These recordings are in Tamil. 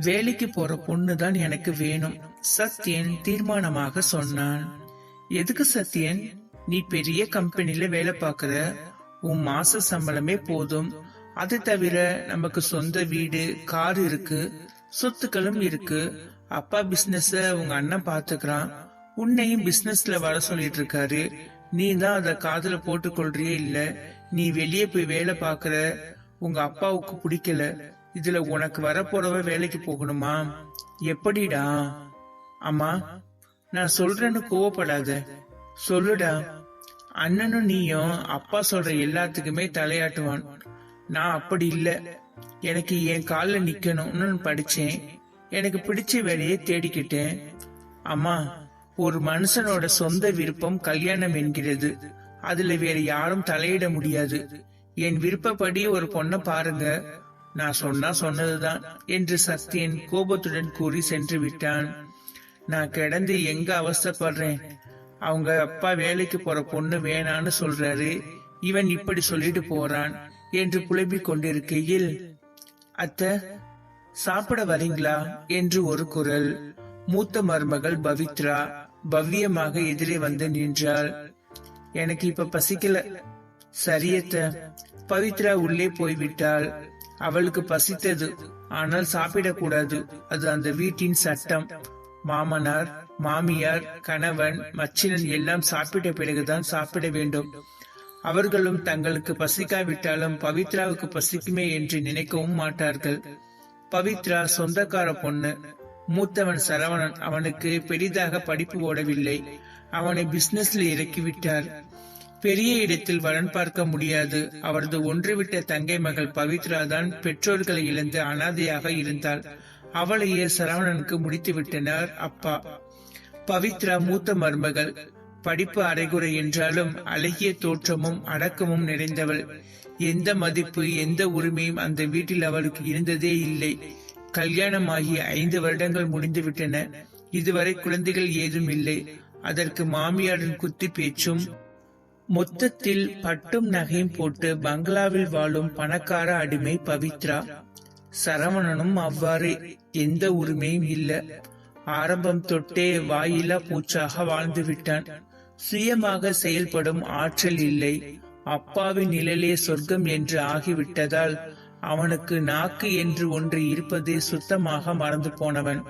வேலைக்கு போற பொண்ணு தான் எனக்கு வேணும். சத்யன் தீர்மானமாக சொன்னான். எதுக்கு சத்யன்? நீ பெரிய கம்பெனில வேலை பாக்குற உன் மாச சம்பளமே போதும். அது தவிர நமக்கு சொந்த வீடு கார் இருக்கு சொத்துக்களும் இருக்கு. அப்பா பிசினஸ உங்க அண்ணன் பாத்துக்கிறான் உன்னையும் பிசினஸ்ல வர சொல்லிட்டு இருக்காரு. நீ தான் அத காதுல போட்டுக்கொள்றியே இல்ல. நீ வெளியே போய் வேலை பாக்குற உங்க அப்பாவுக்கு பிடிக்கல. இதுல உனக்கு வரப்போறவ வேலைக்கு போகணுமா? எப்படிடா? அம்மா நான் சொல்றேன்னு கோவப்படாத. சொல்லுடா. அண்ணனும் நீயும் அப்பா சொல்ற எல்லாத்துக்குமே தலையாட்டுவான். நான் அப்படி இல்ல. எனக்கு என் கால்ல நிக்கணும்னு படிச்சேன். எனக்கு பிடிச்ச வேலையை தேடிக்கிட்டேன். அம்மா ஒரு மனுஷனோட சொந்த விருப்பம் கல்யாணம் என்கிறது. அதுல வேற யாரும் தலையிட முடியாது. என் விருப்பப்படி ஒரு பொண்ணை பாருங்க. நான் சொன்னா சொன்னதுதான் என்று சத்யன் கோபத்துடன் கூறி சென்று விட்டான். நான் கிடந்து எங்க அவஸ்தைப்படுறேன்? அவங்க அப்பா வேலைக்கு போற பொண்ணு வேணான்னு சொல்றாரு. இவன் இப்படி சொல்லிட்டு போறான் என்று புலம்பிக் கொண்டிருக்கையில் அத்தை சாப்பிட வரீங்களா? என்று ஒரு குரல். மூத்த மருமகள் பவித்ரா பவ்யமாக எதிரே வந்து நின்றாள். எனக்கு இப்ப பசிக்கல. சரியத்த பவித்ரா உள்ளே போய்விட்டாள். அவளுக்கு பசித்தது. ஆனால் சாப்பிடக்கூடாது. அது அந்த வீட்டின் சட்டம். மாமனார் மாமியார் கணவன் மச்சினன் எல்லாம் சாப்பிட்ட பிறகுதான் சாப்பிட வேண்டும். அவர்களும் தங்களுக்கு பசிக்காவிட்டாலும் பவித்ராவுக்கு பசிக்குமே என்று நினைக்கவும் மாட்டார்கள். பவித்ரா சொந்தக்கார பொண்ணு. மூத்தவன் சரவணன் அவனுக்கு பெரிதாக படிப்பு ஓடவில்லை. அவனை பிசினஸ்ல இறக்கிவிட்டார். பெரிய இடத்தில் வரன் பார்க்க முடியாது. அவரது ஒன்றுவிட்ட தங்கை மகள் பவித்ரா தான் பெற்றோர்களை இழந்து அனாதையாக இருந்தாள். அவளையே சரவணனுக்கு முடித்து விட்டனர் அப்பா. பவித்ரா மூத்த மருமகள். படிப்பு அரைகுறை என்றாலும் அழகிய தோற்றமும் அடக்கமும் நிறைந்தவள். எந்த மதிப்பு எந்த உரிமையும் அந்த வீட்டில் அவளுக்கு இருந்ததே இல்லை. கல்யாணமாகி ஐந்து வருடங்கள் முடிந்துவிட்டன. இதுவரை குழந்தைகள் ஏதும் இல்லை. அதற்கு மாமியாரின் குத்தி பேச்சும் மொத்தத்தில் பட்டும் நகையும் போட்டு பங்களாவில் வாழும் பணக்கார அடிமை பவித்ரா சரவணனும் அவ்வாறு எந்த உரிமையும் இல்ல. ஆரம்பம் தொட்டே வாயிலா பூச்சாக வாழ்ந்து விட்டான். சுயமாக செயல்படும் ஆற்றல் இல்லை. அப்பாவின் நிழலே சொர்க்கம் என்று ஆகிவிட்டதால் அவனுக்கு நாக்கு என்று ஒன்று இருப்பது சுத்தமாக மறந்து போனவன்.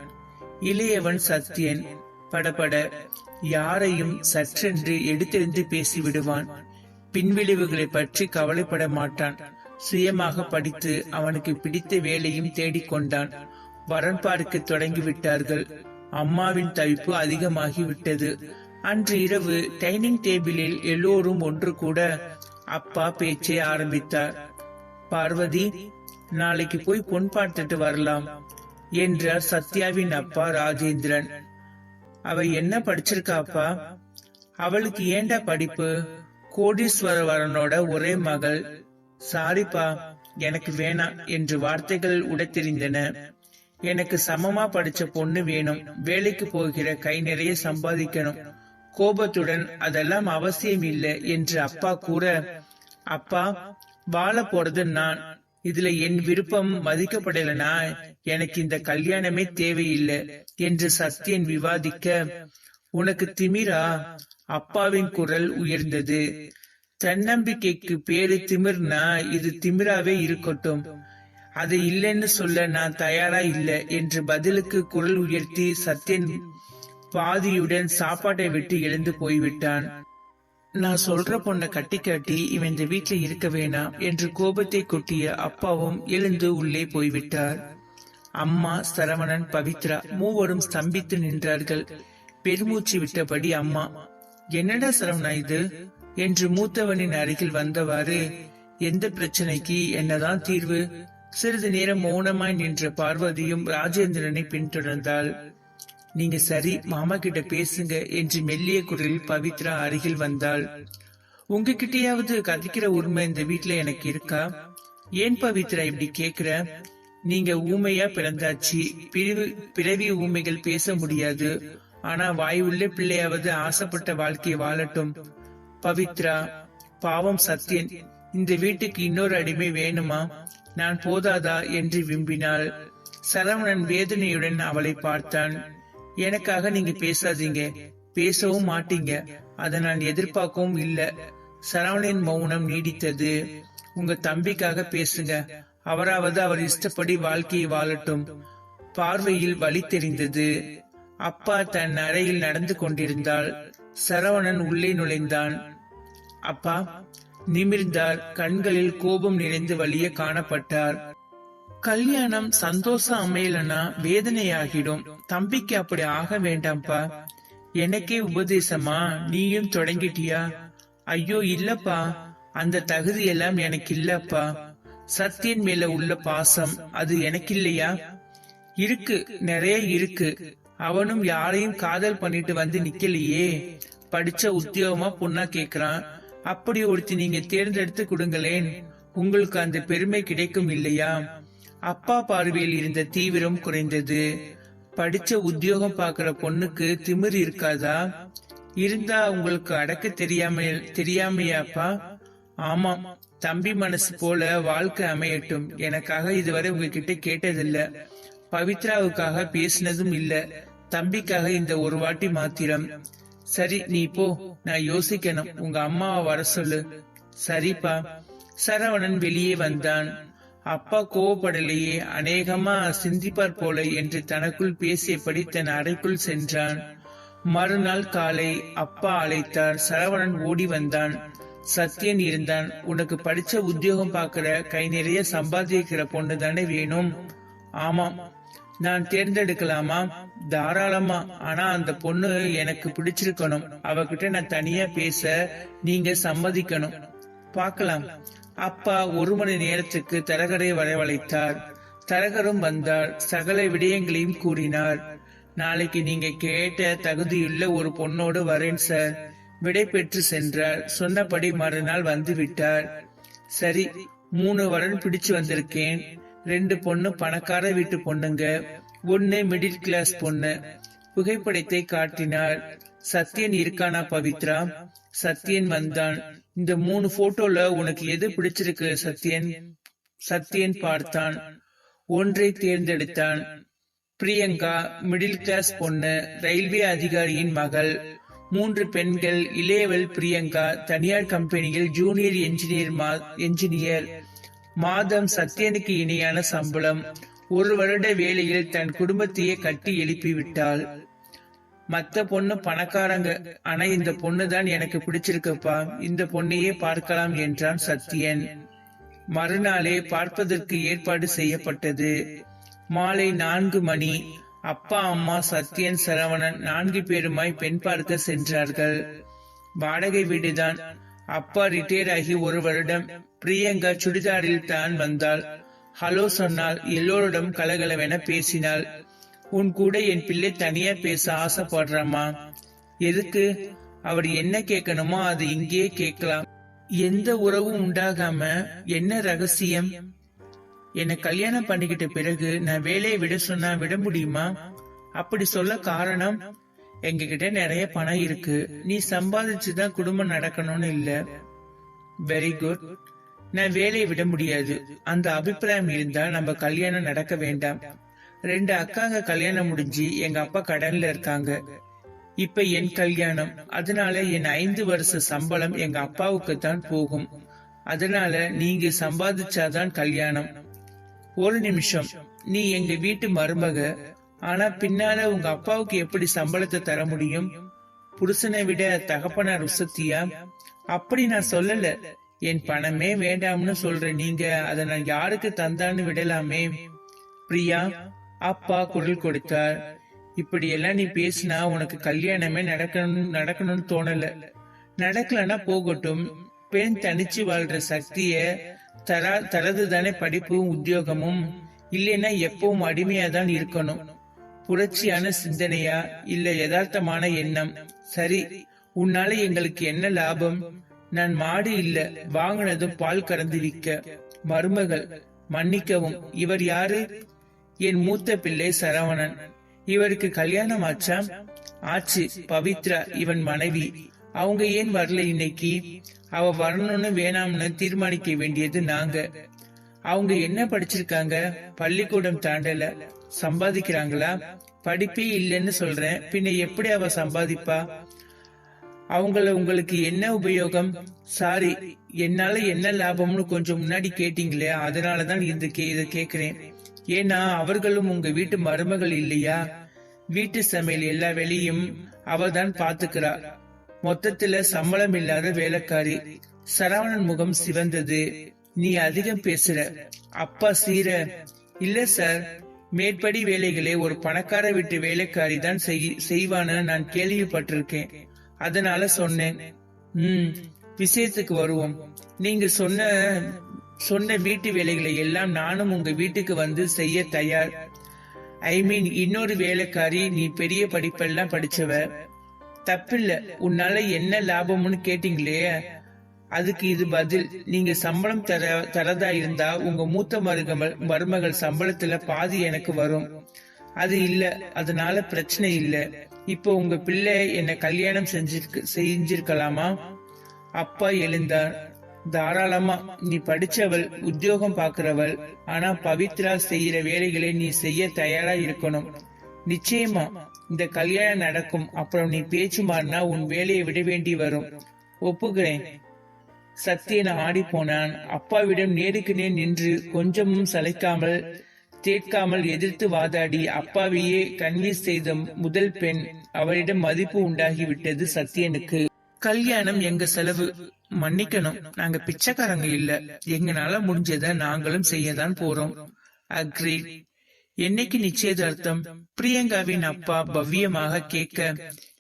இளையவன் சத்தியன் படபட யாரையும் சற்றென்று எடுத்தெறிந்து பேசிவிடுவான். பின்விளைவுகளை பற்றி கவலைப்பட மாட்டான். சுயமாக படித்து அவனுக்கு பிடித்த வேலையும் தேடிக்கொண்டான் வரன் பார்க்க தொடங்கிவிட்டார்கள். அம்மாவின் தவிப்பு அதிகமாகி விட்டது அன்று இரவு டைனிங் டேபிளில் எல்லோரும் ஒன்று கூட அப்பா பேச்சை ஆரம்பித்தார். பார்வதி நாளைக்கு போய் பொன் பார்த்துட்டு வரலாம் என்றார் சத்யாவின் அப்பா ராஜேந்திரன். அவ என்ன படிச்சிருக்காப்பா? அவளுக்கு ஏண்டா படிப்பு? கோடீஸ்வரவரனோட ஒரே மகள். சாரிப்பா எனக்கு வேணாம் என்று வார்த்தைகள் உடைத்தெறிந்தன. எனக்கு சமமா படிச்ச பொண்ணு வேணும். வேலைக்கு போகிற கை நிறைய சம்பாதிக்கணும். கோபத்துடன் அதெல்லாம் அவசியம் இல்லை என்று அப்பா கூற அப்பா வாழ போறது நான். இதுல என் விருப்பம் மதிக்கப்படலனா எனக்கு இந்த கல்யாணமே தேவையில்லை என்று சத்யன் விவாதிக்க உனக்கு திமிரா? அப்பாவின் குரல் உயர்ந்தது. தன்னம்பிக்கைக்கு பேரு திமிர்னா இது திமிராவே இருக்கட்டும். அது இல்லைன்னு சொல்ல நான் தயாரா இல்ல என்று பதிலுக்கு குரல் உயர்த்தி சத்யன் பாதியுடன் சாப்பாட்டை விட்டு எழுந்து போய்விட்டான். நான் சொல்ற பொண்ணை கட்டி காட்டி இவன் இந்த வீட்டுல இருக்க வேணாம் என்று கோபத்தை கொட்டிய அப்பாவும் எழுந்து உள்ளே போய்விட்டார். அம்மா சரவணன் பவித்ரா மூவரும் ஸ்தம்பித்து நின்றார்கள். பெருமூச்சு விட்டபடி அம்மா என்னடா சரவணா இது? என்று மூத்தவனின் அருகில் வந்தவாறு எந்த பிரச்சனைக்கு? என்னதான் தீர்வு? சிறிது நேரம் மௌனமாய் நின்ற பார்வதியும் ராஜேந்திரனை பின்தொடர்ந்தாள். நீங்க சரி மாமா கிட்ட பேசுங்க என்று மெல்லிய குரலில் பவித்ரா அருகில் வந்தாள். உங்ககிட்டயாவது கதைக்கிற உரிமை இந்த வீட்டுல எனக்கு இருக்கா? ஏன் பவித்ரா இப்படி கேக்குற? நீங்க ஊமையா பிறந்தாச்சு. பிரிவு பிறவி ஊமைகள் பேச முடியாது. ஆனா வாய் உள்ள பிள்ளையாவது ஆசைப்பட்ட வாழ்க்கையை வாழட்டும். பவித்ரா பாவம் சத்யன் இந்த வீட்டுக்கு இன்னொரு அடிமை வேணுமா? நான் போதாதா? என்று விம்பினாள். சரவணன் வேதனையுடன் அவளை பார்த்தான். எனக்காக நீங்க பேசாதீங்க. பேசவும் மாட்டீங்க. அதை நான் எதிர்பார்க்கவும் இல்ல. சரவணன் மௌனம் நீடித்தது. உங்க தம்பிக்காக பேசுங்க. அவராவது அவர் இஷ்டப்படி வாழ்க்கையை வாழட்டும். பார்வையில் வழி தெரிந்தது. அப்பா தன் அறையில் நடந்து கொண்டிருந்தாள் சரவணன் உள்ளே நுழைந்தான். அப்பா நிமிர்ந்தார். கண்களில் கோபம் நிறைந்து வழிய காணப்பட்டார். கல்யாணம் சந்தோஷம் அமையலன்னா வேதனையாகிடும். தம்பிக்கு அப்படி ஆக வேண்டாம்ப்பா. எனக்கே உபதேசமா? நீயும் தொடங்கிட்டியா? ஐயோ இல்லப்பா. அந்த தகுதி எல்லாம் எனக்கு இல்லப்பா. சத்தியன் மேல உள்ள பாசம் அது எனக்கு இல்லையா இருக்கு நிறைய இருக்கு. அவனும் யாரையும் காதல் பண்ணிட்டு வந்து நிக்கலையே. படிச்ச உத்தியோகமா பொண்ணா கேக்குறான். அப்படி ஒருத்தி நீங்க தேர்ந்தெடுத்து கொடுங்களேன். உங்களுக்கு அந்த பெருமை கிடைக்கும் இல்லையா? அப்பா பார்வையில் இருந்த தீவிரம் குறைந்தது. படிச்ச உத்தியோகம் பாக்குற பொண்ணுக்கு திமிர் இருக்காதா? இருந்தா உங்களுக்கு அடக்க தெரியாம தெரியாமையாப்பா? ஆமாம் தம்பி மனசு போல வாழ்க்கை அமையட்டும். எனக்காக இதுவரை உங்ககிட்ட கேட்டதில்ல. பவித்ராவுக்காக பேசினதும் இல்ல. தம்பிக்காக இந்த ஒரு வாட்டி மாத்திரம். சரி நீ போ நான் யோசிக்கணும். உங்க அம்மாவை வர சொல்லு. சரிப்பா. சரவணன் வெளியே வந்தான். அப்பா கோவப்படலையே அநேகமா சிந்திப்பார் போல என்று தனக்குள் பேசியபடி தன் அறைக்குள் சென்றான். மறுநாள் காலை அப்பா அழைத்தார். சரவணன் ஓடி வந்தான். சத்யன் இருந்தான். உனக்கு படிச்ச உத்தியோகம் பார்க்கிற கை நிறைய சம்பாதிக்கிற பொண்ணு தானே வேணும்? ஆமாம். நான் தேர்ந்தெடுக்கலாமா? தாராளமா. ஆனா அந்த பொண்ணு எனக்கு பிடிச்சிருக்கணும். அவகிட்ட நான் தனியா பேச நீங்க சம்மதிக்கணும். பார்க்கலாம். அப்பா ஒரு மணி நேரத்துக்கு தரகரை வரவழைத்தார். தரகரும் வந்தார். சகல விடயங்களையும் கூறினார். நாளைக்கு நீங்க கேட்ட தகுதியுள்ள ஒரு பொண்ணோடு வரேன் சார். விடை பெற்று சென்றார். சொன்னபடி மறுநாள் வந்து விட்டார் சரி மூணு வரன் பிடிச்சு வந்திருக்கேன். ரெண்டு பொண்ணு பணக்கார வீட்டு பொண்ணுங்க. ஒன்னு மிடில் கிளாஸ் பொண்ணு. புகைப்படத்தை காட்டினார். சத்யன் இருக்கானா பவித்ரா? சத்யன் வந்தான். இந்த மூணு போட்டோல உனக்கு எது பிடிச்சிருக்கு சத்யன்? சத்யன் பார்த்தான். ஒன்றை தேர்ந்தெடுத்தான். பிரியங்கா மிடில் கிளாஸ் பொண்ணு ரயில்வே அதிகாரியின் மகள் மூன்று பெண்கள் இளையவள் பிரியங்கா தனியார் கம்பெனியில் ஜூனியர் என்ஜினியர் என்ஜினியர் மாதம் சத்யனுக்கு இணையான சம்பளம். ஒரு வருட வேலையில் தன் குடும்பத்தையே கட்டி எழுப்பி விட்டாள். மத்த பொண்ணு பணக்காரங்க. ஆனா இந்த பொண்ணு தான் எனக்கு பிடிச்சிருக்குப்பா. இந்த பொண்ணையே பார்க்கலாம் என்றான் சத்யன். மறுநாளே பார்ப்பதற்கு ஏற்பாடு செய்யப்பட்டது. மாலை நான்கு மணி. அப்பா அம்மா சத்யன் சரவணன் நான்கு பேருமாய் பெண் பார்க்க சென்றார்கள். வாடகை வீடுதான். அப்பா ரிட்டையர் ஆகி ஒரு வருடம். பிரியங்கா சுடிதாரில் தான் வந்தாள். ஹலோ சொன்னால் எல்லோரிடம் கலகலவென பேசினாள். உன் கூட என் பிள்ளை தனியா பேச ஆசைப்படுறாமா எதுக்கு? அவர் என்ன கேட்கணுமோ அது இங்கேயே கேட்கலாம். எந்த உறவும் உண்டாகாம என்ன ரகசியம்? என்ன கல்யாணம் பண்ணிக்கிட்ட பிறகு நான் வேலையை விட சொன்னா விட முடியுமா? அப்படி சொல்ல காரணம் எங்ககிட்ட நிறைய பணம் இருக்கு. நீ சம்பாதிச்சுதான் குடும்பம் நடக்கணும்னு இல்ல. வெரி குட் நான் வேலையை விட முடியாது. அந்த அபிப்பிராயம் இருந்தா நம்ம கல்யாணம் நடக்க வேண்டாம். ரெண்டு அக்காங்க கல்யாணம் முடிஞ்சு எங்க அப்பா கடன்ல இருக்காங்க. இப்ப என் கல்யாணம். அதனால என் ஐந்து வருஷ சம்பளம் எங்க அப்பாவுக்கு தான் போகும். அதனால நீங்க சம்பாதிச்சாதான் கல்யாணம். ஒரு நிமிஷம். நீ எங்க வீட்டு மருமக. ஆனா பின்னால உங்க அப்பாவுக்கு எப்படி சம்பளத்தை தர முடியும்? புருஷனை விட தகப்பனார் உசத்தியா? அப்படி நான் சொல்லல. என் பணமே வேண்டாம்னு சொல்ற நீங்க அதை நான் யாருக்கு தந்தான்னு விடலாமே? பிரியா அப்பா குரல் கொடுத்தார். இப்படி எல்லாம் நீ பேசினா உனக்கு கல்யாணமே நடக்கணும் நடக்கணும்னு தோணல. நடக்கலன்னா போகட்டும். பெண் தனிச்சு வாழ்ற சக்திய தரா தரது தானே படிப்பும் உத்தியோகமும். இல்லைன்னா எப்பவும் அடிமையா தான் இருக்கணும். புரட்சியான சிந்தனையா இல்ல யதார்த்தமான எண்ணம். சரி உன்னால எங்களுக்கு என்ன லாபம்? நான் மாடு இல்ல வாங்கினதும் பால் கறந்து விற்க. மருமகள் மன்னிக்கவும். இவர் யாரு? என் மூத்த பிள்ளை சரவணன். இவருக்கு கல்யாணம் ஆச்சா? ஆச்சு பவித்ரா இவன் மனைவி. அவங்க ஏன் வரல இன்னைக்கு? அவ வரணும்னு வேணாம்னு தீர்மானிக்க வேண்டியது நாங்க. அவங்க என்ன படிச்சிருக்காங்க? பள்ளிக்கூடம் தாண்டல. சம்பாதிக்கிறாங்களா? படிப்பே இல்லைன்னு சொல்றேன். பின்ன எப்படி அவ சம்பாதிப்பா? அவங்கள உங்களுக்கு என்ன உபயோகம்? சாரி என்னால என்ன லாபம்னு கொஞ்சம் முன்னாடி கேட்டீங்களே அதனாலதான் இந்த கே இதை கேக்குறேன். ஏன்னா அவர்களும் உங்க வீட்டு மருமகள் இல்லையா? வீட்டு சமையல் எல்லா வேலையும் அவ தான் பாத்துக்கிறா மொத்தத்துல சம்பளம் இல்லாத வேலைக்காரி. சரவணன் முகம் சிவந்தது. நீ அதிகம் பேசுற. அப்பா சீர. இல்ல சார் மேற்படி வேலைகளை ஒரு பணக்கார வீட்டு வேலைக்காரி தான் செய்- செய்வான்னு நான் கேள்விப்பட்டிருக்கேன். அதனால சொன்னேன். ம் விஷயத்துக்கு வருவோம். நீங்க சொன்ன சொன்ன வீட்டு வேலைகளை எல்லாம் நானும் உங்க வீட்டுக்கு வந்து செய்ய தயார். ஐ மீன் இன்னொரு வேலைக்காரி நீ பெரிய படிப்பெல்லாம் படிச்சவ. தப்பில்ல உன்னால என்ன லாபம்னு கேட்டீங்களே? அதுக்கு இது பதில். நீங்க சம்பளம் தர தரதா இருந்தா உங்க மூத்த மருகமல் மருமகள் சம்பளத்துல பாதி எனக்கு வரும். அது இல்ல அதனால பிரச்சனை இல்ல. இப்போ உங்க பிள்ளை என்ன கல்யாணம் செஞ்சிருக்கு செஞ்சிருக்கலாமா? அப்பா எழுந்தார். தாராளமா நீ படிச்சவள் உத்தியோகம் பாக்குறவள் ஆனா பவித்ரா செய்யற வேலைகளை நீ செய்ய தயாரா இருக்கணும். நிச்சயமா இந்த கல்யாணம் நடக்கும். அப்புறம் நீ பேச்சு மாறினா உன் வேலையை விட வேண்டி வரும். ஒப்புகிறேன் சத்தியன் ஆடி போனான். அப்பாவிடம் நேருக்கு நேர் நின்று கொஞ்சமும் சளைக்காமல் தேட்காமல் எதிர்த்து வாதாடி அப்பாவையே கன்வீஸ் செய்த முதல் பெண் அவளிடம் மதிப்பு உண்டாகிவிட்டது சத்தியனுக்கு கல்யாணம் எங்க செலவு? மன்னிக்கணும். நாங்க பிச்சைக்காரங்க இல்ல. எங்கனால முடிஞ்சத நாங்களும் செய்யதான் போறோம். அக்ரி என்னைக்கு நிச்சயதார்த்தம்? பிரியங்காவின் அப்பா பவ்யமாக கேட்க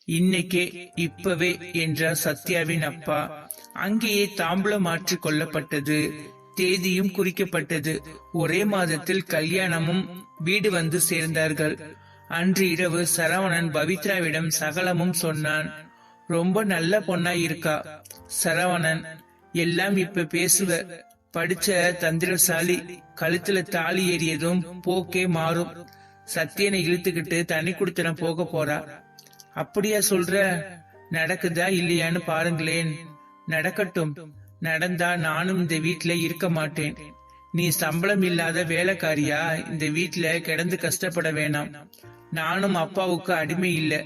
இன்னைக்கே இப்பவே என்றார் சத்யாவின் அப்பா. அங்கேயே தாம்பூலம் மாற்றிக் கொள்ளப்பட்டது. தேதியும் குறிக்கப்பட்டது. ஒரே மாதத்தில் கல்யாணமும் வீடு வந்து சேர்ந்தார்கள். அன்று இரவு சரவணன் பவித்ராவிடம் சகலமும் சொன்னான். ரொம்ப நல்ல பொண்ணா இருக்கா? சரவணன் எல்லாம் இப்ப பேசுவ. படிச்ச தந்திரசாலி கழுத்துல தாலி ஏறியதும் போக்கே மாறும். சத்தியனை இழுத்துக்கிட்டு தனி குடுத்தன போக போறா. அப்படியா சொல்ற? நடக்குதா இல்லையான்னு பாருங்களேன். நடக்கட்டும். நடந்தா நானும் இந்த வீட்ல இருக்க மாட்டேன். நீ சம்பளம் இல்லாத வேலைக்காரியா? இந்த வீட்ல கிடந்து கஷ்டப்பட வேணாம். நானும் அப்பாவுக்கு அடிமை இல்ல.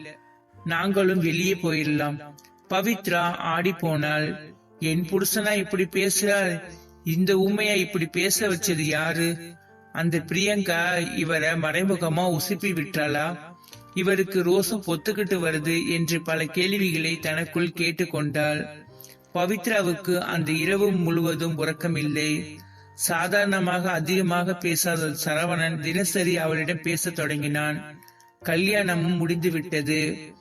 நாங்களும் வெளியே போயிடலாம். பவித்ரா ஆடி போனால் என் புருஷனா இப்படி பேசுறாள் இந்த உண்மையா இப்படி பேச வச்சது யாரு? அந்த பிரியங்கா இவரை மறைமுகமா உசுப்பி விட்டாளா? இவருக்கு ரோசம் பொத்துக்கிட்டு வருது என்று பல கேள்விகளை தனக்குள் கேட்டுக்கொண்டாள். பவித்ராவுக்கு அந்த இரவு முழுவதும் உறக்கமில்லை. சாதாரணமாக அதிகமாக பேசாத சரவணன் தினசரி அவளிடம் பேசத் தொடங்கினான். கல்யாணமும் முடிந்துவிட்டது.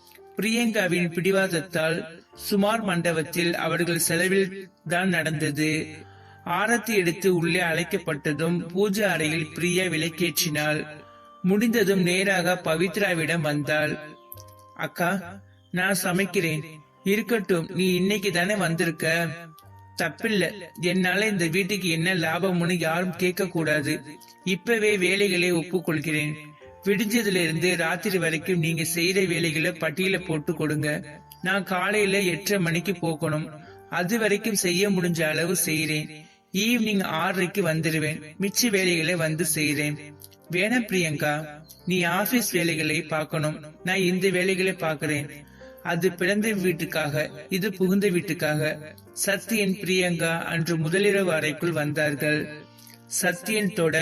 பிரியங்காவின் பிடிவாதத்தால் சுமார் மண்டபத்தில் அவர்கள் செலவில் தான் நடந்தது. ஆரத்தி எடுத்து உள்ளே அழைக்கப்பட்டதும் பூஜை அறையில் பிரியா விளக்கேற்றினாள். முடிந்ததும் நேராக பவித்ராவிடம் வந்தாள். அக்கா நான் சமைக்கிறேன். இருக்கட்டும் நீ இன்னைக்கு தானே வந்திருக்க? தப்பில்ல. என்னால இந்த வீட்டுக்கு என்ன லாபம்னு யாரும் கேட்க கூடாது இப்பவே வேலைகளை ஒப்புக்கொள்கிறேன். விடிஞ்சதுல இருந்து ராத்திரி வரைக்கும் நீங்க செய்யற வேலைகளை பட்டியல போட்டு கொடுங்க. நான் காலையில எட்டரை மணிக்கு போகணும். அது வரைக்கும் செய்ய முடிஞ்ச அளவு செய்யறேன் ஈவினிங் ஆறரைக்கு வந்துடுவேன் மிச்ச வேலைகளை வந்து செய்யறேன் வேணாம் பிரியங்கா நீ ஆபீஸ் வேலைகளை பார்க்கணும். நான் இந்த வேலைகளை பார்க்கறேன். அது பிறந்த வீட்டுக்காக இது புகுந்த வீட்டுக்காக. சத்யன் பிரியங்கா அன்று முதலிரவு அறைக்குள் வந்தார்கள். சத்யன் தொட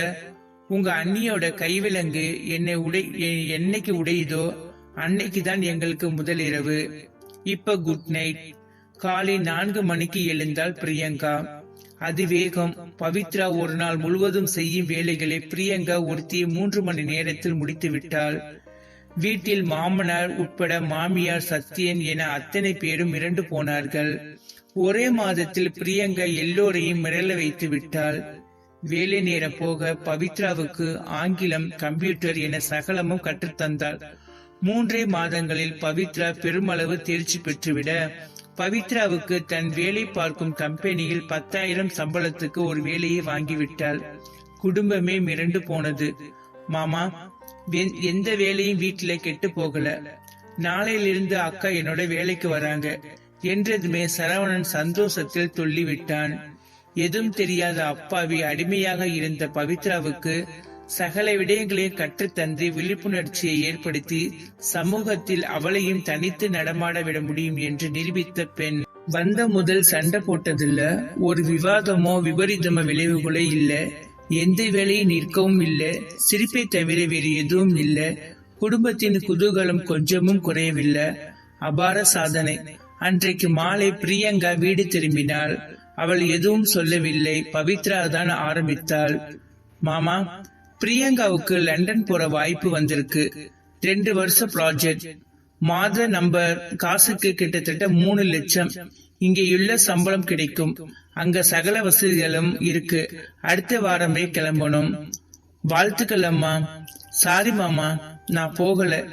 உங்க அண்ணியோட கைவிலங்கு என்னை உடை எ- என்னைக்கு உடையுதோ அன்னைக்கு தான் எங்களுக்கு முதலிரவு இப்ப குட் நைட் காலை நான்கு மணிக்கு எழுந்தால் பிரியங்கா. அதிவேகம் பவித்ரா ஒரு நாள் முழுவதும் செய்யும் வேலைகளை பிரியங்கா ஒருத்தி மூன்று மணி நேரத்தில் முடித்து விட்டாள். வீட்டில் மாமனார் உட்பட மாமியார் சத்யன் என அத்தனை பேரும் மிரண்டு போனார்கள். ஒரே மாதத்தில் பிரியங்கா எல்லோரையும் மிரள வைத்து விட்டாள். வேலை நேரம் போக பவித்ராவுக்கு ஆங்கிலம் கம்ப்யூட்டர் என சகலமும் கற்றுத்தந்தாள். மூன்றே மாதங்களில் பவித்ரா பெருமளவு தேர்ச்சி பெற்றுவிட பவித்ராவுக்கு தன் வேலை பார்க்கும் கம்பெனியில் பத்தாயிரம் சம்பளத்துக்கு ஒரு வேலையை வாங்கிவிட்டாள். குடும்பமே மிரண்டு போனது. மாமா எந்த வேலையும் வீட்டுல கெட்டு போகல. நாளையிலிருந்து அக்கா என்னோட வேலைக்கு வராங்க. என்றதுமே சரவணன் சந்தோஷத்தில் துள்ளிவிட்டான். எதுவும் தெரியாத அப்பாவி அடிமையாக இருந்த பவித்ராவுக்கு சகல விடயங்களையும் கற்றுத்தந்து விழிப்புணர்ச்சியை ஏற்படுத்தி சமூகத்தில் அவளையும் தனித்து நடமாட விட முடியும் என்று நிரூபித்த பெண். வந்த முதல் சண்டை போட்டதில்ல ஒரு விவாதமோ விபரீதமோ விளைவுகளோ இல்ல. எந்த வேலையும் நிற்கவும் இல்ல. சிரிப்பை தவிர வேறு எதுவும் இல்ல. குடும்பத்தின் குதூகலம் கொஞ்சமும் குறையவில்லை. அபார சாதனை. அன்றைக்கு மாலை பிரியங்கா வீடு திரும்பினாள். அவள் எதுவும் சொல்லவில்லை. பவித்ரா தான் ஆரம்பித்தாள். மாமா பிரியங்காவுக்கு லண்டன் போற வாய்ப்பு வந்திருக்கு. ரெண்டு வருஷ ப்ராஜெக்ட் மாத நம்பர் காசுக்கு கிட்டத்தட்ட மூணு லட்சம். இங்கேயுள்ள சம்பளம் கிடைக்கும். அங்க சகல வசதிகளும் இருக்கு. அடுத்த வாரமே கிளம்பணும். வாழ்த்துக்கள் அம்மா. சாரி மாமா நான் போகல.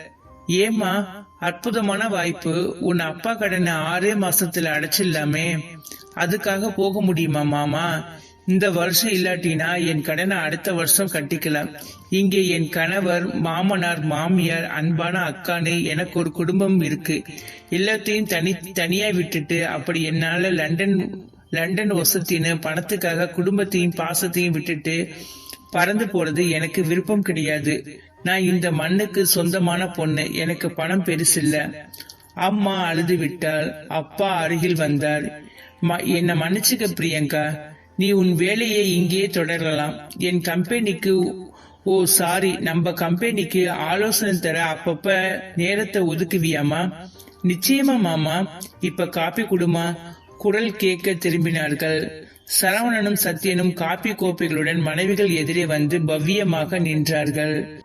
ஏமா அற்புதமான வாய்ப்பு. உன் அப்பா கடனை ஆறே மாசத்துல அடைச்சிடலாமே. அதுக்காக போக முடியுமா மாமா? இந்த வருஷம் இல்லாட்டினா என் கடனை அடுத்த வருஷம் கட்டிக்கலாம். இங்கே என் கணவர் மாமனார் மாமியார் அன்பான அக்கானு எனக்கு ஒரு குடும்பம் இருக்கு. எல்லாத்தையும் தனி தனியா விட்டுட்டு அப்படி என்னால லண்டன் லண்டன் வசத்தின்னு பணத்துக்காக குடும்பத்தையும் பாசத்தையும் விட்டுட்டு பறந்து போறது எனக்கு விருப்பம் கிடையாது. நான் இந்த மண்ணுக்கு சொந்தமான பொண்ணு எனக்கு பணம் பெருசில்ல. அம்மா அழுது விட்டால் அப்பா அருகில் வந்தார். என்னை மன்னிச்சுக்க பிரியங்கா. நீ உன் வேலையை இங்கேயே தொடரலாம். என் கம்பெனிக்கு ஓ சாரி நம்ம கம்பெனிக்கு ஆலோசனை தர அப்பப்ப நேரத்தை ஒதுக்குவியாமா நிச்சயமா மாமா. இப்ப காப்பி குடுமா. குரல் கேட்க திரும்பினார்கள். சரவணனும் சத்யனும் காப்பி கோப்பைகளுடன் மனைவிகள் எதிரே வந்து பவ்யமாக நின்றார்கள்.